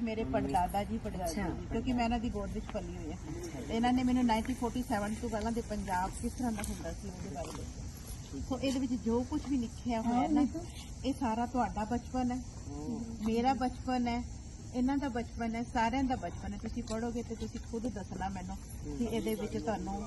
ਮੇਰੇ ਪੜਦਾਦਾ ਜੀ ਪੜਦਾਦਾ ਜੀ ਕਿਉਂਕਿ ਮੈਂ ਇਹਨਾਂ ਦੀ ਗੋਦ ਵਿੱਚ ਪਲੀ ਹੋਈ ਹਾਂ। ਇਹਨਾਂ ਨੇ ਮੈਨੂੰ 1947 ਤੋਂ ਪਹਿਲਾਂ ਦੇ ਪੰਜਾਬ ਕਿਸ ਤਰ੍ਹਾਂ ਦਾ ਹੁੰਦਾ ਸੀ ਉਹਦੇ ਬਾਰੇ ਦੱਸਿਆ ਸੋ ਇਹਦੇ ਵਿੱਚ ਜੋ ਕੁਝ ਵੀ ਲਿਖਿਆ ਹੋਇਆ ਹੈ ਨਾ ਇਹ ਸਾਰਾ ਤੁਹਾਡਾ ਬਚਪਨ ਹੈ। ਮੇਰਾ ਬਚਪਨ ਹੈ ਇਹਨਾਂ ਦਾ ਬਚਪਨ ਹੈ ਸਾਰਿਆਂ ਦਾ ਬਚਪਨ ਹੈ। ਤੁਸੀਂ ਪੜੋਗੇ ਤੇ ਤੁਸੀਂ ਖੁਦ ਦੱਸਣਾ ਮੈਨੂੰ ਕਿ ਇਹਦੇ ਵਿੱਚ ਤੁਹਾਨੂੰ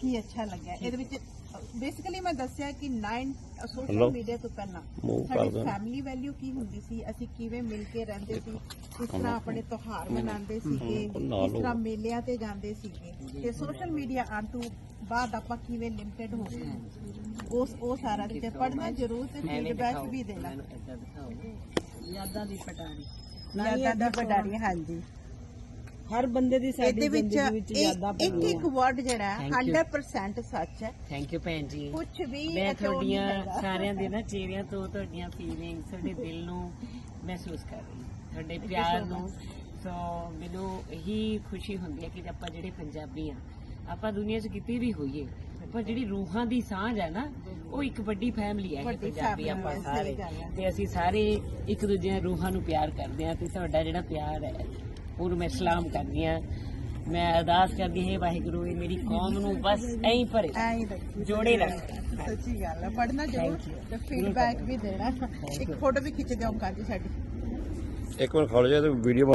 ਕੀ ਅੱਛਾ ਲੱਗਿਆ। ਇਹਦੇ ਵਿੱਚ ਬੇਸਿਕਲੀ ਮੈਂ ਦੱਸਿਆ ਕਿ 9 ਸੋਸ਼ਲ ਮੀਡੀਆ ਤੋਂ ਪਹਿਲਾਂ ਸਾਡੀ ਫੈਮਿਲੀ ਵੈਲਿਊ ਕੀ ਹੁੰਦੀ ਸੀ? ਅਸੀਂ ਕਿਵੇਂ ਮਿਲ ਕੇ ਰਹਿੰਦੇ ਸੀ? ਕਿਸ ਤਰ੍ਹਾਂ ਆਪਣੇ ਤਿਉਹਾਰ ਮਨਾਉਂਦੇ ਸੀਗੇ? ਕਿਸ ਤਰ੍ਹਾਂ ਮੇਲਿਆਂ ਤੇ ਜਾਂਦੇ ਸੀਗੇ? ਤੇ ਸੋਸ਼ਲ ਮੀਡੀਆ ਆਉਣ ਤੋਂ ਬਾਅਦ ਆਪਾਂ ਕਿਵੇਂ ਲਿਮਟਿਡ ਹੋ ਗਏ? ਉਸ ਉਹ ਸਾਰਾ ਤੇ ਪੜਨਾ ਜ਼ਰੂਰ ਤੇ ਫੀਡਬੈਕ ਵੀ ਦੇਣਾ। ਯਾਦਾਂ ਦੀ ਪਟਾਰੀ। ਯਾਦਾਂ ਦੀ ਪਟਾਰੀ ਹਾਂਜੀ। ਹਰ ਬੰਦੇ ਦੀ ਸਾਡੀ ਇਹਦੇ ਵਿੱਚ ਜ਼ਿੰਦਗੀ ਵਿੱਚ ਯਾਦਾਂ ਇੱਕ ਇੱਕ ਵਰਡ ਜਿਹੜਾ ਹੈ Thank you. 100% ਸੱਚ ਹੈ ਥੈਂਕ ਯੂ ਭੈਣ ਜੀ ਕੁਝ ਵੀ ਮੈਂ ਤੁਹਾਡੀਆਂ। ਸਾਰਿਆਂ ਦੇ ਨਾ ਚਿਹਰਿਆਂ ਤੋਂ ਤੁਹਾਡੀਆਂ ਫੀਲਿੰਗਸ ਤੁਹਾਡੇ ਦਿਲ ਨੂੰ ਮਹਿਸੂਸ ਕਰ ਰਹੀ ਹਾਂ। ਤੁਹਾਡੇ ਪਿਆਰ ਨੂੰ ਸੋ ਮੈਨੂੰ ਇਹੀ ਖੁਸ਼ੀ ਹੁੰਦੀ ਹੈ ਕਿ ਆਪਾਂ ਜਿਹੜੇ ਪੰਜਾਬੀ ਆ ਆਪਾਂ ਦੁਨੀਆ 'ਚ ਕਿਤੇ ਵੀ ਹੋਈਏ ਪਰ ਜਿਹੜੀ ਰੂਹਾਂ ਦੀ ਸਾਂਝ ਹੈ ਨਾ ਉਹ ਇੱਕ ਵੱਡੀ ਫੈਮਿਲੀ ਹੈ ਇਹ ਵੱਡੀ ਪੰਜਾਬੀ family ਆਪਾਂ ਹੈ, ਸਾਰੇ ਸਹੀ ਗੱਲ ਹੈ। ਤੇ ਅਸੀਂ ਸਾਰੇ ਇੱਕ ਦੂਜੇ ਦੀਆਂ ਰੂਹਾਂ ਨੂੰ ਪਿਆਰ ਕਰਦੇ ਆ ਤੇ ਤੁਹਾਡਾ ਜਿਹੜਾ ਪਿਆਰ ਹੈ ਉਹਨੂੰ ਮੈਂ ਸਲਾਮ ਕਰਦੀ ਆ ਮੈਂ ਅਰਦਾਸ ਕਰਦੀ ਹਾਂ ਵਾਹਿਗੁਰੂ ਇਹ ਮੇਰੀ ਕੌਮ ਨੂੰ ਬਸ ਐਂ ਹੀ ਭਰੇ ਐਂ ਹੀ ਰੱਖੀ। ਜੋੜੇ ਰੱਖ। ਸੱਚੀ ਗੱਲ ਹੈ ਪੜਨਾ ਜ਼ਰੂਰ. ਤੇ ਫੀਡਬੈਕ ਵੀ ਦੇਣਾ। ਇੱਕ ਫੋਟੋ ਵੀ ਖਿੱਚ ਦਿਓ ਜੀ ਸਾਡੀ। ਇੱਕ ਮਿੰਟ ਖੜ ਜਾ ਤੇ ਵੀਡੀਓ